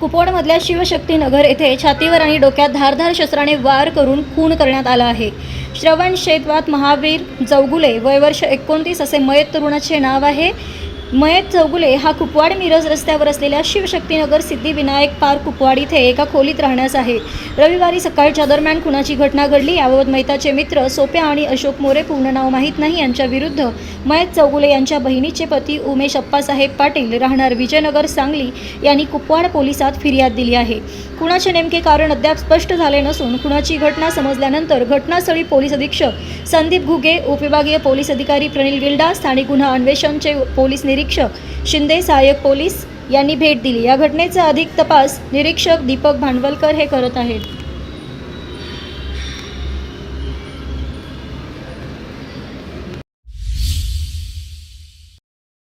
कुपवाडमधल्या शिवशक्तीनगर येथे छातीवर आणि डोक्यात धारधार शस्त्राने वार करून खून करण्यात आला आहे. श्रवण शेतवात महावीर चौगुले वय वर्ष एकोणतीस असे मयत तरुणाचे नाव आहे. मयत चौगुले हा कुपवाड मिरज रस्त्यावर असलेल्या शिवशक्तीनगर सिद्धिविनायक पार्क कुपवाड इथे एका खोलीत राहण्यास आहे. रविवारी सकाळच्या दरम्यान खुनाची घटना घडली याबाबत मैताचे मित्र सोप्या आणि अशोक मोरे पूर्ण नाव माहीत नाही. यांच्या विरुद्ध मयत चौगुले यांच्या बहिणीचे पती उमेश अप्पासाहेब पाटील राहणार विजयनगर सांगली यांनी कुपवाड पोलिसात फिर्याद दिली आहे. खुनाचे नेमके कारण अद्याप स्पष्ट झाले नसून खुनाची घटना समजल्यानंतर घटनास्थळी पोलीस अधीक्षक संदीप घुगे उपविभागीय पोलीस अधिकारी प्रनिल गिल्डा स्थानिक गुन्हा अन्वेषणचे पोलीस निरीक्षक शिंदे सहाय्यक पोलीस यांनी भेट दिली. या घटनेचा अधिक तपास निरीक्षक दीपक भांडवलकर हे करत आहेत.